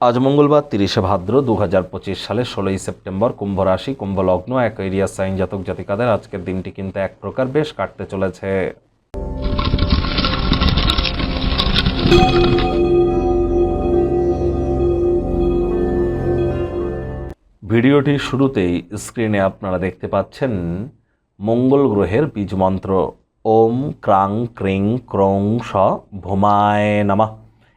আজ মঙ্গলবার তিরিশে ভাদ্র দু হাজার পঁচিশ সালে ষোলোই সেপ্টেম্বর কুম্ভ রাশি কুম্ভ লগ্ন এক এরিয়া সাইন জাতক জাতিকাদের আজকের দিনটি কিন্তু এক প্রকার বেশ কাটতে চলেছে। ভিডিওটির শুরুতেই স্ক্রিনে আপনারা দেখতে পাচ্ছেন মঙ্গল গ্রহের বীজ মন্ত্র। ওম ক্রাং ক্রিং ক্রং স ভোমায় নামা।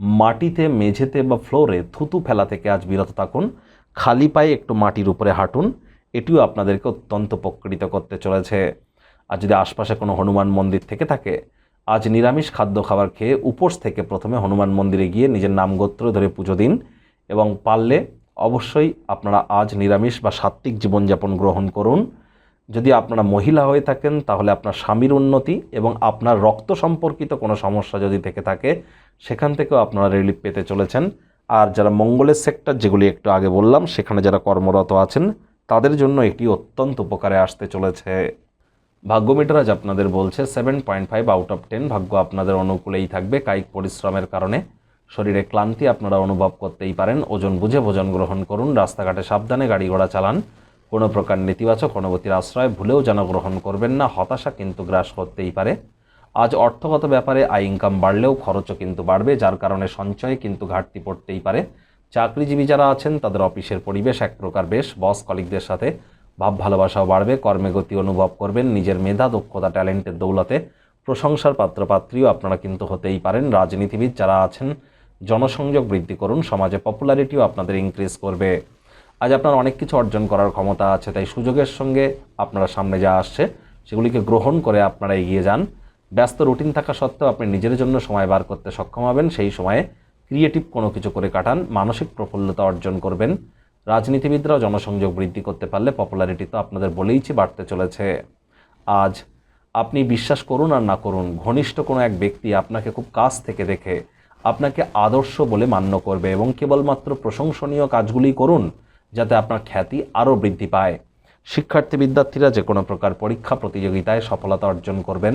মাটিতে, মেঝেতে বা ফ্লোরে থুতু ফেলা থেকে আজ বিরত থাকুন। খালি পায়ে একটু মাটির উপরে হাঁটুন। এটিও আপনাদেরকে অত্যন্ত উপকৃত করতে চলেছে। আর যদি আশপাশে কোনো হনুমান মন্দির থেকে থাকে, আজ নিরামিষ খাদ্য খাবার খেয়ে উপোস থেকে প্রথমে হনুমান মন্দিরে গিয়ে নিজের নাম গোত্র ধরে পুজো দিন এবং পারলে অবশ্যই আপনারা আজ নিরামিষ বা সাত্ত্বিক জীবনযাপন গ্রহণ করুন। যদি আপনারা মহিলা হয়ে থাকেন, তাহলে আপনার স্বামীর উন্নতি এবং আপনার রক্ত সম্পর্কিত কোনো সমস্যা যদি থেকে থাকে সেখান থেকেও আপনারা রিলিফ পেতে চলেছেন। আর যারা মঙ্গলের সেক্টর যেগুলি একটু আগে বললাম, সেখানে যারা কর্মরত আছেন, তাদের জন্য এটি অত্যন্ত উপকারে আসতে চলেছে। ভাগ্য মিটার আজ আপনাদের বলছে seven point five out of ten ভাগ্য আপনাদের অনুকূলেই থাকবে কায়িক পরিশ্রমের কারণে। শরীরে ক্লান্তি আপনারা অনুভব করতেই পারেন। ওজন বুঝে ভোজন গ্রহণ করুন, রাস্তাঘাটে সাবধানে গাড়ি ঘোড়া চালান। কোনো প্রকার নেতিবাচক অনুভূতির আশ্রয় ভুলেও যেন গ্রহণ করবেন না, হতাশা কিন্তু গ্রাস করতেই পারে। আজ অর্থগত ব্যাপারে আয় ইনকাম বাড়লেও খরচও কিন্তু বাড়বে, যার কারণে সঞ্চয়ে কিন্তু ঘাটতি পড়তেই পারে। চাকরিজীবী যারা আছেন, তাদের অফিসের পরিবেশ এক প্রকার বেশ। বস কলিকদের সাথে ভাব ভালোবাসাও বাড়বে, কর্মে গতি অনুভব করবেন, নিজের মেধা, দক্ষতা ট্যালেন্টের দৌলতে প্রশংসার পাত্রপাত্রীও আপনারা কিন্তু হতেই পারেন। রাজনীতিবিদ যারা আছেন, জনসংযোগ বৃদ্ধি করুন, সমাজে পপুলারিটিও আপনাদের ইনক্রিজ করবে। আজ আপনার অনেক কিছু অর্জন করার ক্ষমতা আছে, তাই সুযোগের সঙ্গে আপনারা সামনে যা আসছে, সেগুলিকে গ্রহণ করে আপনারা এগিয়ে যান। ব্যস্ত রুটিন থাকা সত্ত্বেও আপনি নিজের জন্য সময় বার করতে সক্ষম হবেন। সেই সময়ে ক্রিয়েটিভ কোনো কিছু করে কাটান, মানসিক প্রফুল্লতা অর্জন করবেন। রাজনীতিবিদরাও জনসংযোগ বৃদ্ধি করতে পারলে পপুলারিটি তো আপনাদের বলেইছি বাড়তে চলেছে। আজ আপনি বিশ্বাস করুন আর না করুন, ঘনিষ্ঠ কোনো এক ব্যক্তি আপনাকে খুব কাছ থেকে দেখে, আপনাকে আদর্শ বলে মান্য করবে এবং কেবলমাত্র প্রশংসনীয় কাজগুলি করুন যাতে আপনার খ্যাতি আরও বৃদ্ধি পায়। শিক্ষার্থী বিদ্যার্থীরা যে কোনো প্রকার পরীক্ষা প্রতিযোগিতায় সফলতা অর্জন করবেন।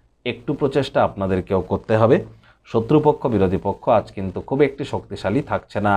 একটু প্রচেষ্টা আপনাদেরকেও করতে হবে। শত্রুপক্ষ, বিরোধী পক্ষ আজ কিন্তু খুব একটি শক্তিশালী থাকছে না।